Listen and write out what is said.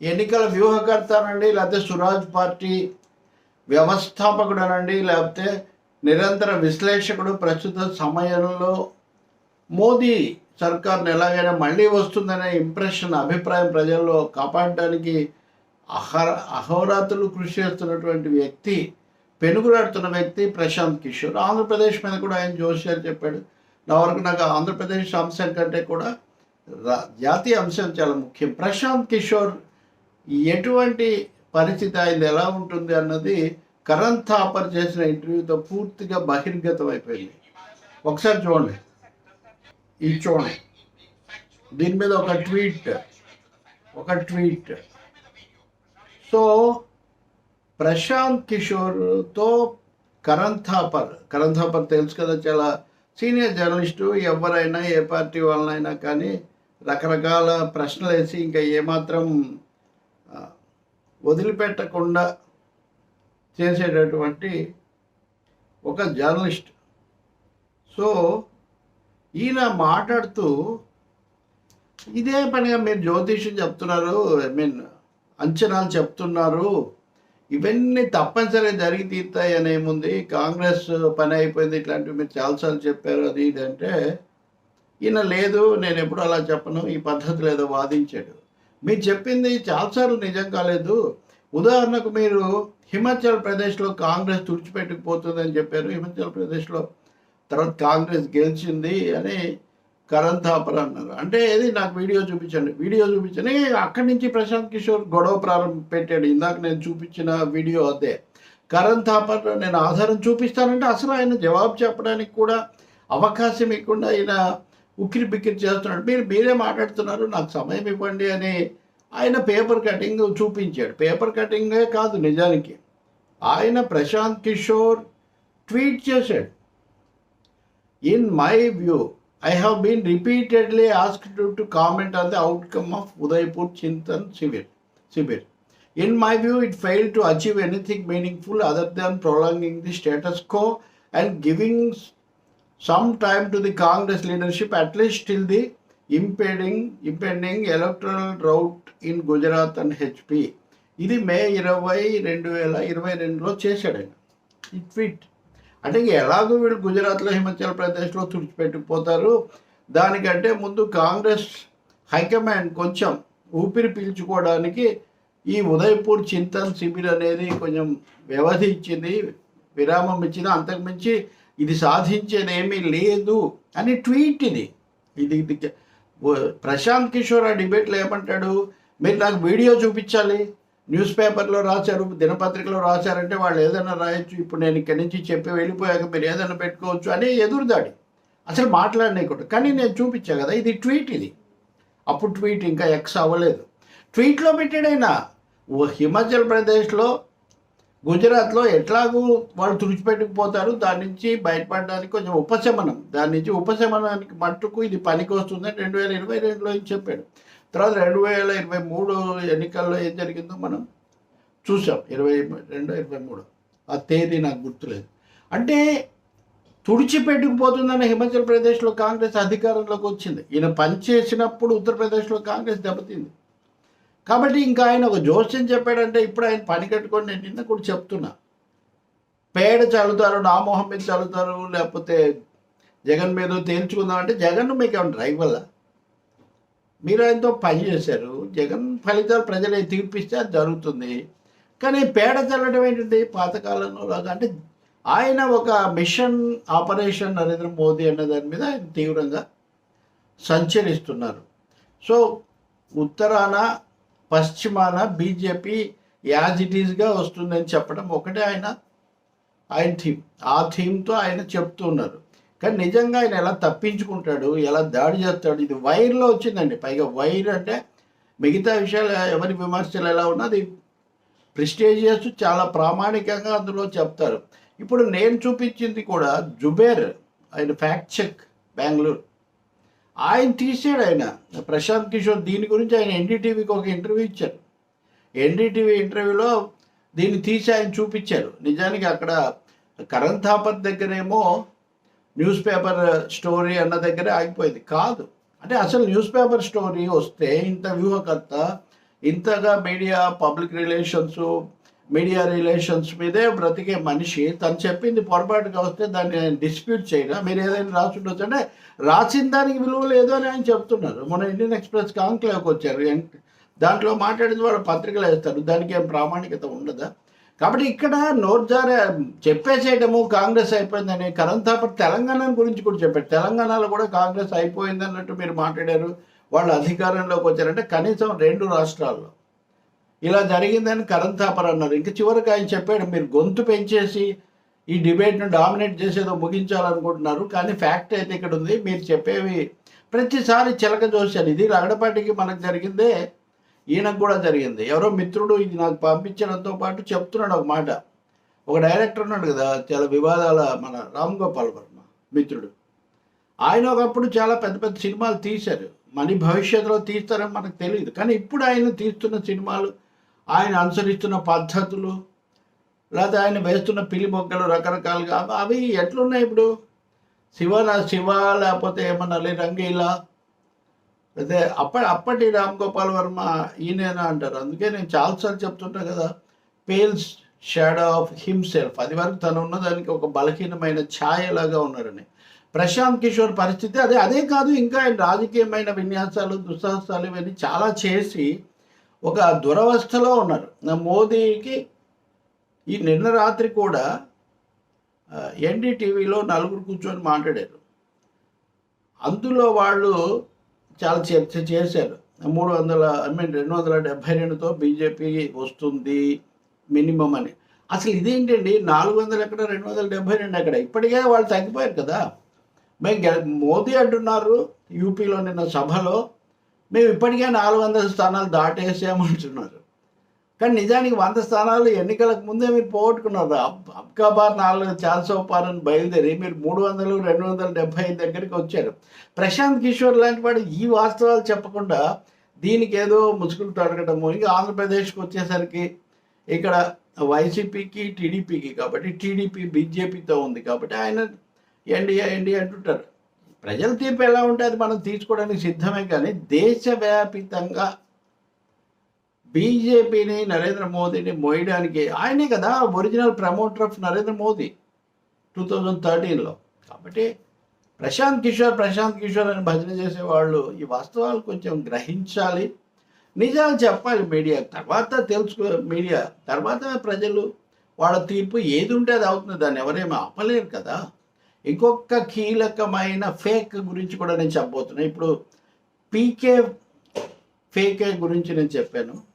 ఎన్నికల వ్యూహకర్తనండి లేకపోతే సురాజ్ పార్టీ వ్యవస్థాపకుడనండి లేకపోతే నిరంతర విశ్లేషకుడు ప్రస్తుత సమయంలో మోదీ సర్కార్ని ఎలాగైనా మళ్ళీ వస్తుందనే ఇంప్రెషన్ అభిప్రాయం ప్రజల్లో కాపాడడానికి అహర అహోరాత్రులు కృషి చేస్తున్నటువంటి వ్యక్తి పెనుగులాడుతున్న వ్యక్తి ప్రశాంత్ కిషోర్. ఆంధ్రప్రదేశ్ మీద కూడా ఆయన జోషి అని చెప్పాడు. నా వరకు నాకు ఆంధ్రప్రదేశ్ అంశం కంటే కూడా జాతీయ అంశం చాలా ముఖ్యం. ప్రశాంత్ కిషోర్ ఎటువంటి పరిస్థితి ఆయన ఎలా ఉంటుంది అన్నది కరణ్ థాపర్ చేసిన ఇంటర్వ్యూతో పూర్తిగా బహిర్గతం అయిపోయింది ఒకసారి చూడండి. ఇది చూడండి. దీని మీద ఒక ట్వీట్. ఒక ట్వీట్. సో ప్రశాంత్ కిషోర్తో కరణ్ థాపర్. కరణ్ థాపర్ తెలుసు కదా చాలా సీనియర్ జర్నలిస్టు. ఎవరైనా ఏ పార్టీ వాళ్ళనైనా కానీ రకరకాల ప్రశ్నలు వేసి ఇంకా ఏమాత్రం వదిలిపెట్టకుండా చేసేటటువంటి ఒక జర్నలిస్ట్. సో ఈయన మాట్లాడుతూ ఇదే పనిగా మీరు జ్యోతిష్యం చెప్తున్నారు ఐ మీన్ అంచనాలు చెప్తున్నారు ఇవన్నీ తప్పనిసరిగా జరిగి తీస్తాయి అని ఏముంది? కాంగ్రెస్ పని అయిపోయింది ఇట్లాంటివి మీరు చాలాసార్లు చెప్పారు అది ఇది అంటే ఈయన లేదు నేను ఎప్పుడు అలా చెప్పను ఈ పద్ధతి లేదో వాదించాడు. మీరు చెప్పింది చాలాసార్లు నిజం కాలేదు. ఉదాహరణకు మీరు హిమాచల్ ప్రదేశ్లో కాంగ్రెస్ తుడిచిపెట్టుకుపోతుందని చెప్పారు. హిమాచల్ ప్రదేశ్లో తర్వాత కాంగ్రెస్ గెలిచింది అని కరణ్ థాపర్ అన్నారు. అంటే ఏది? నాకు వీడియో చూపించండి. వీడియో చూపించండి. అక్కడి నుంచి ప్రశాంత్ కిషోర్ గొడవ ప్రారంభ పెట్టాడు. ఇందాక నేను చూపించిన వీడియో అదే. కరణ్ థాపర్ నేను ఆధారం చూపిస్తానంటే అసలు ఆయన జవాబు చెప్పడానికి కూడా అవకాశం ఇవ్వకుండా ఆయన ఉక్కిరి బిక్కిరి చేస్తున్నాడు. మీరు మీరే మాట్లాడుతున్నారు నాకు సమయం ఇవ్వండి అని ఆయన పేపర్ కటింగ్ చూపించాడు. పేపర్ కటింగే కాదు నిజానికి. ఆయన ప్రశాంత్ కిషోర్ ట్వీట్ చేశాడు. In my view I have been repeatedly asked to comment on the outcome of Udaipur Chintan Shivir Shivir. In my view it fail to achieve anything meaningful other than prolonging the status quo and giving some time to the Congress leadership, at least till the impending impending electoral drought in Gujarat and HP. ఇది May ఇరవై రెండు వేల ఇరవై రెండులో చేశాడు ఆయన. ఈ tweet అంటే ఎలాగో వీళ్ళు గుజరాత్లో హిమాచల్ ప్రదేశ్లో తుడిచిపెట్టుకుపోతారు దానికంటే ముందు కాంగ్రెస్ హైకమాండ్ కొంచెం ఊపిరి పీల్చుకోవడానికి ఈ ఉదయపూర్ చింతన్ శిబిర్ అనేది కొంచెం వ్యవధి ఇచ్చింది విరామం ఇచ్చింది. అంతకుమించి ఇది సాధించేదేమీ లేదు అని ట్వీట్ ఇది. ఇది ఇది ప్రశాంత్ కిషోర్ ఆ డిబేట్లో ఏమంటాడు? మీరు నాకు వీడియో చూపించాలి. న్యూస్ పేపర్లో రాశారు దినపత్రికలో రాశారంటే వాళ్ళు ఏదైనా రాయొచ్చు. ఇప్పుడు నేను ఇక్కడి నుంచి చెప్పి వెళ్ళిపోయాక మీరు ఏదైనా పెట్టుకోవచ్చు అని ఎదురుదాడి. అసలు మాట్లాడలేకుండా కానీ నేను చూపించా కదా ఇది ట్వీట్ ఇది. అప్పుడు ట్వీట్ ఇంకా ఎక్స్ అవ్వలేదు. ట్వీట్లో పెట్టాడైనా. ఓ హిమాచల్ ప్రదేశ్లో గుజరాత్లో ఎట్లాగూ వాళ్ళు తుడిచిపెట్టుకుపోతారు దాని నుంచి బయటపడడానికి కొంచెం ఉపశమనం. దాని నుంచి ఉపశమనానికి మట్టుకు ఇది పనికి వస్తుందని రెండు వేల ఇరవై రెండులో ఏం చెప్పాడు. తర్వాత రెండు వేల ఇరవై మూడు ఎన్నికల్లో ఏం జరిగిందో మనం చూసాం ఇరవై రెండు ఇరవై మూడు. ఆ తేదీ నాకు గుర్తులేదు. అంటే తుడిచిపెట్టుకుపోతుందని హిమాచల్ ప్రదేశ్లో కాంగ్రెస్ అధికారంలోకి వచ్చింది. ఈయన పనిచేసినప్పుడు ఉత్తరప్రదేశ్లో కాంగ్రెస్ దెబ్బతింది. కాబట్టి ఇంకా ఆయన ఒక జోస్యం చెప్పాడంటే ఇప్పుడు ఆయన పని కట్టుకొని నేను నిన్న కూడా చెప్తున్నా. పేడ చల్లుతారు నా మొహం మీద చల్లుతారు లేకపోతే జగన్ మీద తేల్చుకుందాం అంటే జగన్ మీకు ఏమైనా డ్రైవర్ మీరు ఆయనతో పని చేశారు జగన్ ఫలితాలు ప్రజలు తీర్పిస్తే అది జరుగుతుంది. కానీ పేడ చల్లడం ఏంటంటే పాతకాలంలో లాగా అంటే ఆయన ఒక మిషన్ ఆపరేషన్ నరేంద్ర మోదీ అనే దాని మీద ఆయన తీవ్రంగా సంచరిస్తున్నారు. సో ఉత్తరాన పశ్చిమాన బీజేపీ యాజ్ ఇట్ ఈస్గా వస్తుందని చెప్పడం ఒకటే ఆయన ఆయన థీమ్. ఆ థీమ్తో ఆయన చెప్తున్నారు కానీ నిజంగా ఆయన ఎలా తప్పించుకుంటాడు ఎలా దాడి చేస్తాడు ఇది వైర్లో వచ్చిందండి. పైగా వైర్ అంటే మిగతా విషయాలు ఎవరి విమర్శలు ఎలా ఉన్నా అది ప్రిస్టేజియస్ చాలా ప్రామాణికంగా అందులో చెప్తారు. ఇప్పుడు నేను చూపించింది కూడా జుబేర్ ఆయన ఫ్యాక్ట్ చెక్ బెంగళూరు. ఆయన తీసాడు ఆయన. ప్రశాంత్ కిషోర్ దీని గురించి ఆయన ఎన్డీటీవీకి ఒక ఇంటర్వ్యూ ఇచ్చారు. ఎన్డీటీవీ ఇంటర్వ్యూలో దీన్ని తీసి ఆయన చూపించారు. నిజానికి అక్కడ కరణ్ థాపర్ దగ్గరేమో న్యూస్ పేపర్ స్టోరీ అన్న దగ్గరే ఆగిపోయింది. కాదు. అంటే అసలు న్యూస్ పేపర్ స్టోరీ వస్తే ఇంత వ్యూహకర్త ఇంతగా media public relations media relations మీదే బ్రతికే మనిషి. తను చెప్పింది పొరపాటుగా వస్తే దాన్ని డిస్ప్యూట్ చేయడం? మీరు ఏదైనా రాసి అంటే రాసిన దానికి విలువ లేదు అని ఆయన చెప్తున్నారు. మన ఇండియన్ ఎక్స్ప్రెస్ కాంక్లేవ్కి వచ్చారు. దాంట్లో మాట్లాడింది వాళ్ళు పత్రికలు వేస్తారు. దానికి ఏం ప్రామాణికత ఉండదా? కాబట్టి ఇక్కడ నోర్జారే చెప్పేసేయడము కాంగ్రెస్ అయిపోయిందని కరణ్ థాపర్ తెలంగాణ గురించి కూడా చెప్పారు తెలంగాణలో కూడా కాంగ్రెస్ అయిపోయింది అన్నట్టు మీరు మాట్లాడారు. వాళ్ళు అధికారంలోకి వచ్చారంటే కనీసం రెండు రాష్ట్రాల్లో ఇలా జరిగిందని కరణ్ థాపర్ అన్నారు ఇంకా చివరికి ఆయన చెప్పాడు మీరు గొంతు పెంచేసి ఈ డిబేట్ను డామినేట్ చేసేదో ముగించాలనుకుంటున్నారు కానీ ఫ్యాక్ట్ అయితే ఇక్కడ ఉంది. మీరు చెప్పేవి ప్రతిసారి చిలక జోస్యాలు. ఇది రగడపాటికి మనకు జరిగిందే ఈయనకు కూడా జరిగింది. ఎవరో మిత్రుడు ఇది నాకు పంపించడంతో పాటు చెప్తున్నాడు ఒక మాట. ఒక డైరెక్టర్ ఉన్నాడు కదా చాలా వివాదాల మన రామ్ గోపాల్ వర్మ మిత్రుడు. ఆయన ఒకప్పుడు చాలా పెద్ద పెద్ద సినిమాలు తీశారు. మళ్ళీ భవిష్యత్తులో తీస్తారని మనకు తెలియదు. కానీ ఇప్పుడు ఆయన తీస్తున్న సినిమాలు ఆయన అనుసరిస్తున్న పద్ధతులు లేకపోతే ఆయన వేస్తున్న పిలి మొగ్గలు రకరకాలుగా అవి- ఎట్లున్నాయి ఇప్పుడు? శివ శివ లేకపోతే ఏమన్నా లే రంగీలా? అయితే అప్పటి అప్పటి రామ్ గోపాల్ వర్మ ఈయనేనా అంటారు? అందుకే నేను చాలాసార్లు చెప్తుంటా కదా పేల్స్ షాడో ఆఫ్ హిమ్సెల్ఫ్. అది వరకు తను ఉన్నదానికి ఒక బలహీనమైన ఛాయలాగా ఉన్నారని. ప్రశాంత్ కిషోర్ పరిస్థితి అదే అదే కాదు ఇంకా ఆయన రాజకీయమైన విన్యాసాలు దుస్సాహసాలు ఇవన్నీ చాలా చేసి ఒక దురవస్థలో ఉన్నారు. నా మోదీకి ఈ నిన్న రాత్రి కూడా ఎన్డీటీవీలో నలుగురు కూర్చొని మాట్లాడారు. అందులో వాళ్ళు చాలా చర్చ చేశారు. మూడు వందల ఐ మీన్ రెండు వందల డెబ్బై రెండుతో బీజేపీ వస్తుంది మినిమం అని. అసలు ఇదేంటండి? నాలుగు వందలు ఎక్కడ రెండు వందల డెబ్బై రెండు ఎక్కడ? ఇప్పటికే వాళ్ళు తగ్గిపోయారు కదా. మేము గె- మోదీ అంటున్నారు యూపీలో నిన్న సభలో మేము ఇప్పటికే నాలుగు వందల స్థానాలు దాటేసామంటున్నారు కానీ నిజానికి వంద స్థానాలు ఎన్నికలకు ముందే మీరు పోగొట్టుకున్నారు. అబ్కాబార్ అబ్కా బార్ నాలుగు చార్సో పార్ అని బయలుదేరి మీరు మూడు వందలు రెండు వందల డెబ్బై ఐదు దగ్గరికి వచ్చారు. ప్రశాంత్ కిషోర్ లాంటి వాడు ఈ వాస్తవాలు చెప్పకుండా దీనికి ఏదో ముసుగులు తొడగటము. ఇంకా ఆంధ్రప్రదేశ్కి వచ్చేసరికి ఇక్కడ వైసీపీకి టీడీపీకి కాబట్టి టీడీపీ బీజేపీతో ఉంది కాబట్టి ఆయన ఎన్డీఏ ఎన్డీఏ అంటుంటారు. ప్రజల తీర్పు ఎలా ఉంటే అది మనం తీసుకోవడానికి సిద్ధమే కానీ దేశవ్యాపితంగా బీజేపీని నరేంద్ర మోదీని మోయడానికి ఆయనే కదా original promoter of Narendra Modi two thousand థర్టీన్లో. కాబట్టి ప్రశాంత్ కిషోర్ ప్రశాంత్ కిషోర్ అని భజన చేసేవాళ్ళు ఈ వాస్తవాలు కొంచెం గ్రహించాలి. నిజాలు చెప్పాలి మీడియా. తర్వాత తెలుసుకో మీడియా. తర్వాత ప్రజలు వాళ్ళ తీర్పు ఏది ఉంటే అది అవుతుంది. దాన్ని ఎవరేమీ ఆపలేరు కదా. ఇంకొక కీలకమైన ఫేక్ గురించి కూడా నేను చెప్పబోతున్నాను ఇప్పుడు పీకే ఫేకే గురించి నేను చెప్పాను.